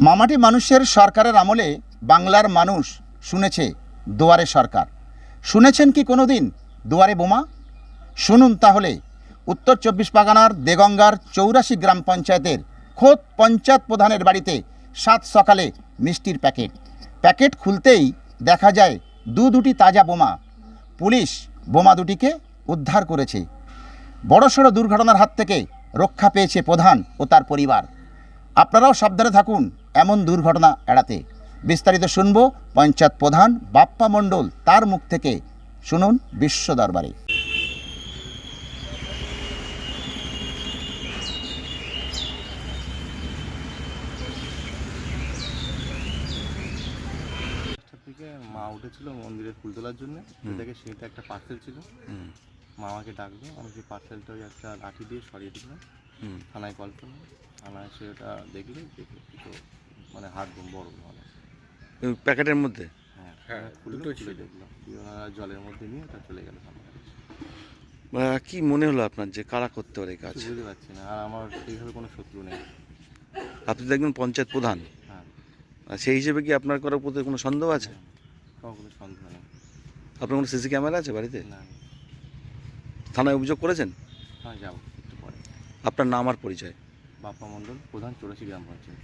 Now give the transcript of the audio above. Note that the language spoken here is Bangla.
মামাটি মানুষের সরকারের আমলে বাংলার মানুষ শুনেছে দুয়ারে সরকার। শুনেছেন কি কোনো দিন দুয়ারে বোমা? শুনুন তাহলে। উত্তর চব্বিশ পরগনার দেগঙ্গার চৌরাশি গ্রাম পঞ্চায়েতের খোদ পঞ্চায়েত প্রধানের বাড়িতে সাত সকালে মিষ্টির প্যাকেট। প্যাকেট খুলতেই দেখা যায় দু দুটি তাজা বোমা। পুলিশ বোমা দুটিকে উদ্ধার করেছে। বড়সড় দুর্ঘটনার হাত থেকে রক্ষা পেয়েছে প্রধান ও তার পরিবার। আপনারাও সাবধানে থাকুন এমন দুর্ঘটনা এড়াতে। বিস্তারিত শুনব পঞ্চায়েত প্রধান বাপ্পা মণ্ডল তার মুখ থেকে। শুনুন বিশ্ব দরবারে। দিকে মা উঠেছিল মন্দিরের ফুল তোলার জন্য দেখে সেটা একটা পার্সেল ছিল। মা আমাকে ডাকলো আমি সেই পার্সেলটা ওই একটা লাঠি দিয়ে সরিয়ে দিলাম। থানায় কল করলাম থানায় এসে ওটা দেখলে দেখে তো মানে হাত বোম বড় মানে। প্যাকেটের মধ্যে? হ্যাঁ খুলে দেখলাম দিয়ে ওনারা জলের মধ্যে নিয়ে ওটা চলে গেল আমার কাছে। কি মনে হলো আপনার যে কারা করতে পারে কাজ? বুঝতে পারছি না আর আমার সেইভাবে কোনো শত্রু নেই। আপনি দেখবেন পঞ্চায়েত প্রধান। হ্যাঁ সেই হিসেবে কি আপনার করার প্রতি কোনো সন্দেহ আছে? কোনো সন্দেহ নেই। আপনার কোনো সিসি ক্যামেরা আছে বাড়িতে? না থানায় অভিযোগ করেছেন? হ্যাঁ যাব একটু পরে। আপনার নাম আর পরিচয়? বাপ্পা মণ্ডল প্রধান চৌরাশি গ্রাম পঞ্চায়েত।